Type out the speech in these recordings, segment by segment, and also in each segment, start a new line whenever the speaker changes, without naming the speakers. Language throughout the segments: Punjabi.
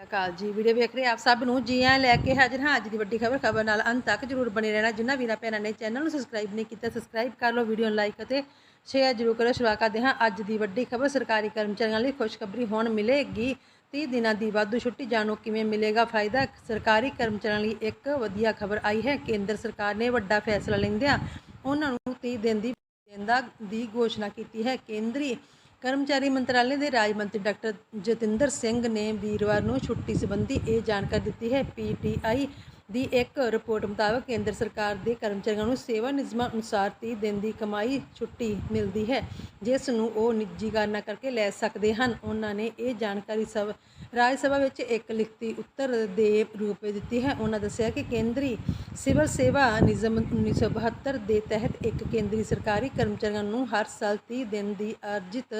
ਸਤਿ ਅਕਾਲ ਜੀ। ਵੀਡੀਓ ਵੇਖ ਰਹੇ ਆਪ ਸਭ ਨੂੰ। ਜੀ ਆਇਆਂ ਲੈ ਕੇ ਹਾਜ਼ਰ ਹਾਂ। ਅੱਜ ਦੀ ਵੱਡੀ ਖਬਰ ਖਬਰ ਨਾਲ ਅੰਤ ਤੱਕ ਜਰੂਰ ਬਣੇ ਰਹਿਣਾ। ਜਿਨ੍ਹਾਂ ਵੀਰਾਂ ਭੈਣਾਂ ਨੇ ਚੈਨਲ ਨੂੰ ਸਬਸਕ੍ਰਾਈਬ ਨਹੀਂ ਕੀਤਾ ਸਬਸਕ੍ਰਾਈਬ ਕਰ ਲਓ, ਵੀਡੀਓ ਨੂੰ ਲਾਈਕ ਅਤੇ ਸ਼ੇਅਰ ਜਰੂਰ ਕਰੋ। ਸ਼ੁਰੂਆਤ ਕਰਦੇ ਹਾਂ ਅੱਜ ਦੀ ਵੱਡੀ ਖਬਰ। ਸਰਕਾਰੀ ਕਰਮਚਾਰੀਆਂ ਲਈ ਖੁਸ਼ਖਬਰੀ ਹੁਣ ਮਿਲੇਗੀ। 30 ਦਿਨਾਂ ਦੀ ਵਾਧੂ ਛੁੱਟੀ ਜਾਣੋ ਕਿਵੇਂ ਮਿਲੇਗਾ ਫਾਇਦਾ? ਸਰਕਾਰੀ ਕਰਮਚਾਰੀਆਂ ਲਈ ਇੱਕ ਵਧੀਆ ਖਬਰ ਆਈ ਹੈ। ਕੇਂਦਰ ਸਰਕਾਰ ਨੇ ਵੱਡਾ ਫੈਸਲਾ ਲੈਂਦਿਆਂ ਉਹਨਾਂ ਨੂੰ 30 ਦਿਨ ਦੀ ਦੇਂਦਾ ਦੀ ਘੋਸ਼ਣਾ ਕੀਤੀ ਹੈ। ਕੇਂਦਰੀ ਕਰਮਚਾਰੀ ਮੰਤਰਾਲੇ ਦੇ ਰਾਜ ਮੰਤਰੀ ਡਾਕਟਰ ਜਤਿੰਦਰ ਸਿੰਘ ਨੇ ਵੀਰਵਾਰ ਨੂੰ ਛੁੱਟੀ ਸੰਬੰਧੀ ਇਹ ਜਾਣਕਾਰੀ ਦਿੱਤੀ ਹੈ। ਪੀਟੀਆਈ ਦੀ ਇੱਕ ਰਿਪੋਰਟ ਮੁਤਾਬਕ ਕੇਂਦਰ ਸਰਕਾਰ ਦੇ ਕਰਮਚਾਰੀਆਂ ਨੂੰ ਸੇਵਾ ਨਿਯਮਾਂ ਅਨੁਸਾਰ 30 ਦਿਨ ਦੀ ਕਮਾਈ ਛੁੱਟੀ ਮਿਲਦੀ ਹੈ, ਜਿਸ ਨੂੰ ਉਹ ਨਿੱਜੀਕਰਨ ਕਰਕੇ ਲੈ ਸਕਦੇ ਹਨ। ਉਹਨਾਂ ਨੇ ਇਹ ਜਾਣਕਾਰੀ ਸਭ ਰਾਜ ਸਭਾ ਵਿੱਚ ਇੱਕ ਲਿਖਤੀ ਉੱਤਰ ਦੇ ਰੂਪ ਵਿੱਚ ਦਿੱਤੀ ਹੈ। ਉਹਨਾਂ ਦੱਸਿਆ ਕਿ ਕੇਂਦਰੀ ਸਿਵਲ ਸੇਵਾ ਨਿਯਮ 1972 ਦੇ ਤਹਿਤ ਇੱਕ ਕੇਂਦਰੀ ਸਰਕਾਰੀ ਕਰਮਚਾਰੀਆਂ ਨੂੰ ਹਰ ਸਾਲ 30 ਦਿਨ ਦੀ ਅਰਜਿਤ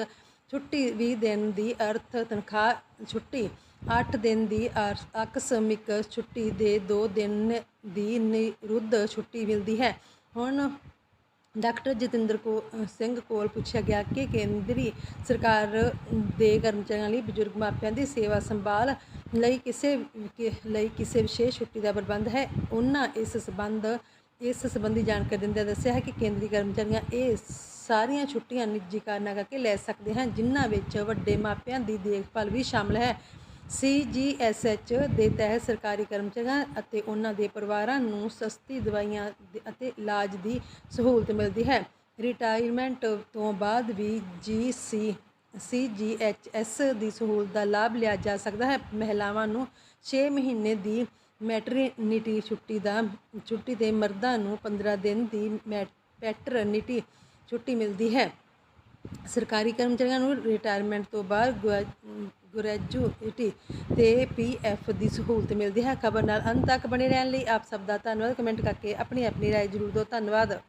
ਛੁੱਟੀ 20 ਦਿਨ ਦੀ ਅਰਥ ਤਨਖਾਹ ਛੁੱਟੀ ਅੱਠ ਦਿਨ ਦੀ ਅਰ- ਆਕਸਮਿਕ ਛੁੱਟੀ ਦੇ ਦੋ ਦਿਨ ਦੀ ਨਿਰੁੱਧ ਛੁੱਟੀ ਮਿਲਦੀ ਹੈ। ਹੁਣ ਡਾਕਟਰ ਜਤਿੰਦਰ ਕੋ ਸਿੰਘ ਕੋਲ ਪੁੱਛਿਆ ਗਿਆ ਕਿ ਕੇਂਦਰੀ ਸਰਕਾਰ ਦੇ ਕਰਮਚਾਰੀਆਂ ਲਈ ਬਜ਼ੁਰਗ ਮਾਪਿਆਂ ਦੀ ਸੇਵਾ ਸੰਭਾਲ ਲਈ ਕਿਸੇ ਲਈ ਕਿਸੇ ਵਿਸ਼ੇਸ਼ ਛੁੱਟੀ ਦਾ ਪ੍ਰਬੰਧ ਹੈ? ਉਹਨਾਂ ਇਸ ਸੰਬੰਧ, ਇਸ ਸੰਬੰਧੀ ਜਾਣਕਾਰੀ ਦਿੰਦਿਆਂ ਦੱਸਿਆ ਹੈ ਕਿ ਕੇਂਦਰੀ ਕਰਮਚਾਰੀਆਂ ਇਹ ਸਾਰੀਆਂ ਛੁੱਟੀਆਂ ਨਿੱਜੀ ਕਾਰਨਾਂ ਕਰਕੇ ਲੈ ਸਕਦੇ ਹਨ, ਜਿਨ੍ਹਾਂ ਵਿੱਚ ਵੱਡੇ ਮਾਪਿਆਂ ਦੀ ਦੇਖਭਾਲ ਵੀ ਸ਼ਾਮਲ ਹੈ। ਸੀਜੀਐਸਐਚ ਦੇ ਤਹਿਤ ਸਰਕਾਰੀ ਕਰਮਚਾਰੀਆਂ ਅਤੇ ਉਹਨਾਂ ਦੇ ਪਰਿਵਾਰਾਂ ਨੂੰ ਸਸਤੀ ਦਵਾਈਆਂ ਅਤੇ ਇਲਾਜ ਦੀ ਸਹੂਲਤ ਮਿਲਦੀ ਹੈ। ਰਿਟਾਇਰਮੈਂਟ ਤੋਂ ਬਾਅਦ ਵੀ ਜੀਸੀ ਸੀਜੀਐਚਐਸ ਦੀ ਸਹੂਲਤ ਦਾ ਲਾਭ ਲਿਆ ਜਾ ਸਕਦਾ ਹੈ। ਮਹਿਲਾਵਾਂ ਨੂੰ 6 ਮਹੀਨੇ ਦੀ ਮੈਟਰਨਿਟੀ ਛੁੱਟੀ ਦਾ, ਛੁੱਟੀ ਤੇ ਮਰਦਾਂ ਨੂੰ 15 ਦਿਨ ਦੀ ਮੈ- ਪੈਟਰਨਿਟੀ ਛੁੱਟੀ ਮਿਲਦੀ ਹੈ। ਸਰਕਾਰੀ ਕਰਮਚਾਰੀਆਂ ਨੂੰ ਰਿਟਾਇਰਮੈਂਟ ਤੋਂ ਬਾਅਦ ਗ੍ਰੈ- ਗ੍ਰੈਜੂਏਟੀ ਤੇ ਪੀਐਫ ਦੀ ਸਹੂਲਤ ਮਿਲਦੀ ਹੈ। ਖਬਰ ਨਾਲ ਅੰਤ ਤੱਕ ਬਣੇ ਰਹਿਣ ਲਈ ਆਪ ਸਭ ਦਾ ਧੰਨਵਾਦ। ਕਮੈਂਟ ਕਰਕੇ ਆਪਣੀ ਆਪਣੀ ਰਾਏ ਜ਼ਰੂਰ ਦਿਓ। ਧੰਨਵਾਦ।